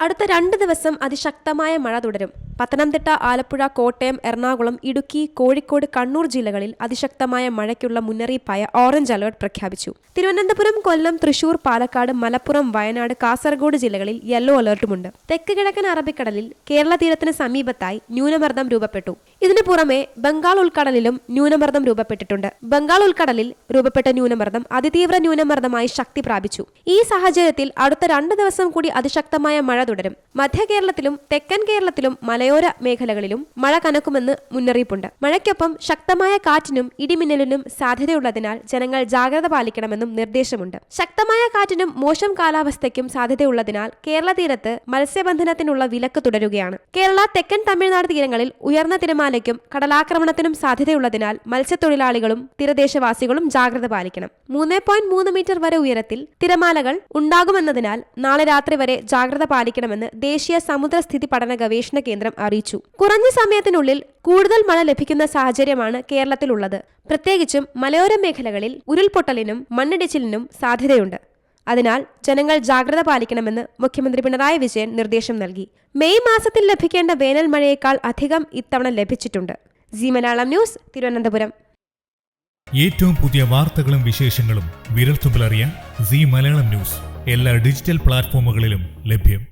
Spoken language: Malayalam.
അടുത്ത രണ്ട് ദിവസം അതിശക്തമായ മഴ തുടരും. പത്തനംതിട്ട ആലപ്പുഴ കോട്ടയം എറണാകുളം ഇടുക്കി കോഴിക്കോട് കണ്ണൂർ ജില്ലകളിൽ അതിശക്തമായ മഴയ്ക്കുള്ള മുന്നറിയിപ്പായ ഓറഞ്ച് അലർട്ട് പ്രഖ്യാപിച്ചു. തിരുവനന്തപുരം കൊല്ലം തൃശൂർ പാലക്കാട് മലപ്പുറം വയനാട് കാസർഗോഡ് ജില്ലകളിൽ യെല്ലോ അലർട്ടുമുണ്ട്. തെക്ക് കിഴക്കൻ അറബിക്കടലിൽ കേരള തീരത്തിന് സമീപത്തായി ന്യൂനമർദ്ദം രൂപപ്പെട്ടു. ഇതിനു പുറമെ ബംഗാൾ ഉൾക്കടലിലും ന്യൂനമർദ്ദം രൂപപ്പെട്ടിട്ടുണ്ട്. ബംഗാൾ ഉൾക്കടലിൽ രൂപപ്പെട്ട ന്യൂനമർദ്ദം അതിതീവ്ര ന്യൂനമർദ്ദമായി ശക്തി പ്രാപിച്ചു. ഈ സാഹചര്യത്തിൽ അടുത്ത രണ്ട് ദിവസം കൂടി അതിശക്തമായ മഴ തുടരും. മധ്യ കേരളത്തിലും തെക്കൻ കേരളത്തിലും മലയോര മേഖലകളിലും മഴ കനക്കുമെന്ന് മുന്നറിയിപ്പുണ്ട്. മഴയ്ക്കൊപ്പം ശക്തമായ കാറ്റിനും ഇടിമിന്നലിനും സാധ്യതയുള്ളതിനാൽ ജനങ്ങൾ ജാഗ്രത പാലിക്കണമെന്നും നിർദ്ദേശമുണ്ട്. ശക്തമായ കാറ്റിനും മോശം കാലാവസ്ഥയ്ക്കും സാധ്യതയുള്ളതിനാൽ കേരള തീരത്ത് മത്സ്യബന്ധനത്തിനുള്ള വിലക്ക് തുടരുകയാണ്. കേരള തെക്കൻ തമിഴ്നാട് തീരങ്ങളിൽ ഉയർന്ന തിരമാലയ്ക്കും കടലാക്രമണത്തിനും സാധ്യതയുള്ളതിനാൽ മത്സ്യത്തൊഴിലാളികളും തീരദേശവാസികളും ജാഗ്രത പാലിക്കണം. മൂന്ന് പോയിന്റ് മൂന്ന് മീറ്റർ വരെ ഉയരത്തിൽ തിരമാലകൾ ഉണ്ടാകുമെന്നതിനാൽ നാളെ രാത്രി വരെ ജാഗ്രത പാലിക്കണമെന്ന് ദേശീയ സമുദ്രസ്ഥിതി പഠന ഗവേഷണ കേന്ദ്രം അറിയിച്ചു. കുറഞ്ഞ സമയത്തിനുള്ളിൽ കൂടുതൽ മഴ ലഭിക്കുന്ന സാഹചര്യമാണ് കേരളത്തിലുള്ളത്. പ്രത്യേകിച്ചും മലയോര മേഖലകളിൽ ഉരുൾപൊട്ടലിനും മണ്ണിടിച്ചിലിനും സാധ്യതയുണ്ട്. അതിനാൽ ജനങ്ങൾ ജാഗ്രത പാലിക്കണമെന്ന് മുഖ്യമന്ത്രി പിണറായി വിജയൻ നിർദ്ദേശം നൽകി. മെയ് മാസത്തിൽ ലഭിക്കേണ്ട വേനൽ മഴയേക്കാൾ അധികം ഇത്തവണ ലഭിച്ചിട്ടുണ്ട്. G Malayalam news Thiruvananthapuram. ഏറ്റവും പുതിയ വാർത്തകളും വിശേഷങ്ങളും വിരൽത്തുമ്പിലറിയാൻ സി മലയാളം ന്യൂസ്. എല്ലാ ഡിജിറ്റൽ പ്ലാറ്റ്ഫോമുകളിലും ലഭ്യം.